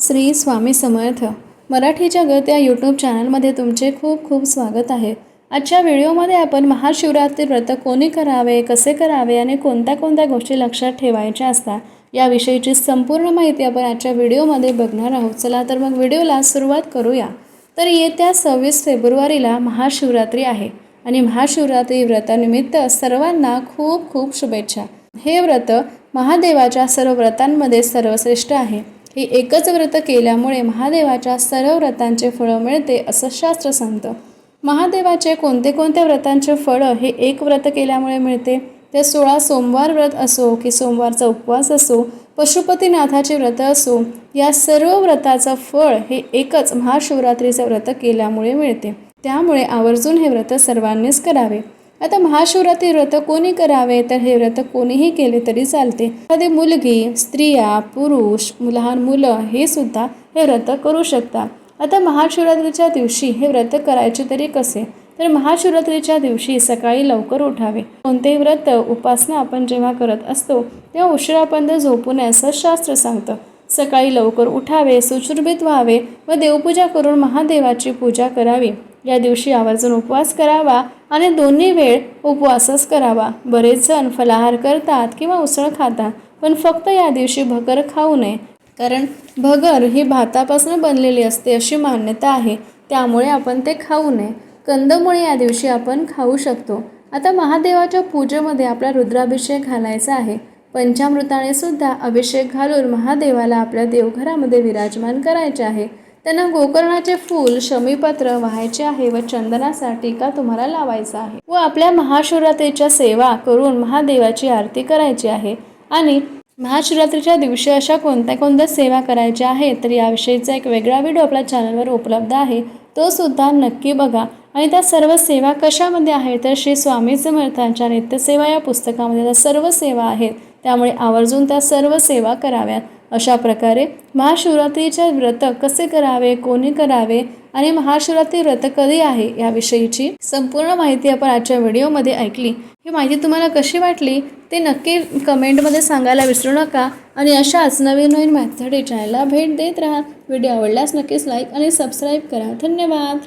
श्री स्वामी समर्थ. मराठी जगत या यूट्यूब चॅनलमध्ये तुमचे खूप खूप स्वागत आहे. आजच्या व्हिडिओमध्ये आपण महाशिवरात्री व्रत कोणी करावे कसे करावे आणि कोणत्या कोणत्या गोष्टी लक्षात ठेवायच्या असतात याविषयीची संपूर्ण माहिती आपण आजच्या व्हिडिओमध्ये बघणार आहोत. चला तर मग व्हिडिओला सुरुवात करूया. तर येत्या सव्वीस फेब्रुवारीला महाशिवरात्री आहे आणि महाशिवरात्री व्रतानिमित्त सर्वांना खूप खूप शुभेच्छा. हे व्रत महादेवाच्या सर्व व्रतांमध्ये सर्वश्रेष्ठ आहे. हे एकच व्रत केल्यामुळे महादेवाच्या सर्व व्रतांचे फळं मिळते असं शास्त्र सांगतं. महादेवाचे कोणते कोणते व्रतांचे फळं हे एक व्रत केल्यामुळे मिळते? ते सोळा सोमवार व्रत असो की सोमवारचा उपवास असो पशुपतीनाथाचे व्रत असो या सर्व व्रताचं फळ हे एकच महाशिवरात्रीचं व्रत केल्यामुळे मिळते. त्यामुळे आवर्जून हे व्रत सर्वांनीच करावे. आता महाशिवरात्री व्रत कोणी करावे? तर हे व्रत कोणीही केले तरी चालते. एखादी मुलगी स्त्रिया पुरुष लहान मुलं हे सुद्धा हे व्रत करू शकतात. आता महाशिवरात्रीच्या दिवशी हे व्रत करायचे तरी कसे? तर महाशिवरात्रीच्या दिवशी सकाळी लवकर उठावे. कोणतेही व्रत उपासना आपण जेव्हा करत असतो तेव्हा उशिरापर्यंत झोपू नये असं शास्त्र सांगतं. सकाळी लवकर उठावे सुशुर्भित व्हावे व देवपूजा करून महादेवाची पूजा करावी. या दिवशी आवर्जून उपवास करावा आणि दोन्ही वेळ उपवासच करावा. बरेच जण फलाहार करतात किंवा उसळ खातात पण फक्त या दिवशी भगर खाऊ नये. कारण भगर ही भातापासून बनलेली असते अशी मान्यता आहे. त्यामुळे आपण ते खाऊ नये. कंदमुळे या दिवशी आपण खाऊ शकतो. आता महादेवाच्या पूजेमध्ये आपला रुद्राभिषेक घालायचा आहे. पंचामृताने सुद्धा अभिषेक घालून महादेवाला आपल्या देवघरामध्ये विराजमान करायचे आहे. त्यांना गोकर्णाचे फूल शमीपत्र व्हायचे आहे व चंदनाचा टीका तुम्हाला लावायचा आहे व आपल्या महाशिवरात्रीच्या सेवा करून महादेवाची आरती करायची आहे. आणि महाशिवरात्रीच्या दिवशी अशा कोणत्या कोणत्या सेवा करायच्या आहेत तर याविषयीचा एक वेगळा व्हिडिओ आपल्या चॅनलवर उपलब्ध आहे. तो सुद्धा नक्की बघा. आणि त्या सर्व सेवा कशामध्ये आहेत तर श्री स्वामी समर्थांच्या नित्यसेवा या पुस्तकामध्ये त्या सर्व सेवा आहेत. त्यामुळे आवर्जून त्या सर्व सेवा कराव्यात. अशा प्रकारे महाशिवरात्रीचे व्रत कसे करावे कोणी करावे आणि महाशिवरात्री व्रत कधी आहे याविषयीची संपूर्ण माहिती आपण आजच्या व्हिडिओमध्ये ऐकली. ही माहिती तुम्हाला कशी वाटली ते नक्की कमेंटमध्ये सांगायला विसरू नका आणि अशाच नवीन नवीन माहितीसाठी चॅनलला भेट देत राहा. व्हिडिओ आवडल्यास नक्कीच लाईक आणि सबस्क्राईब करा. धन्यवाद.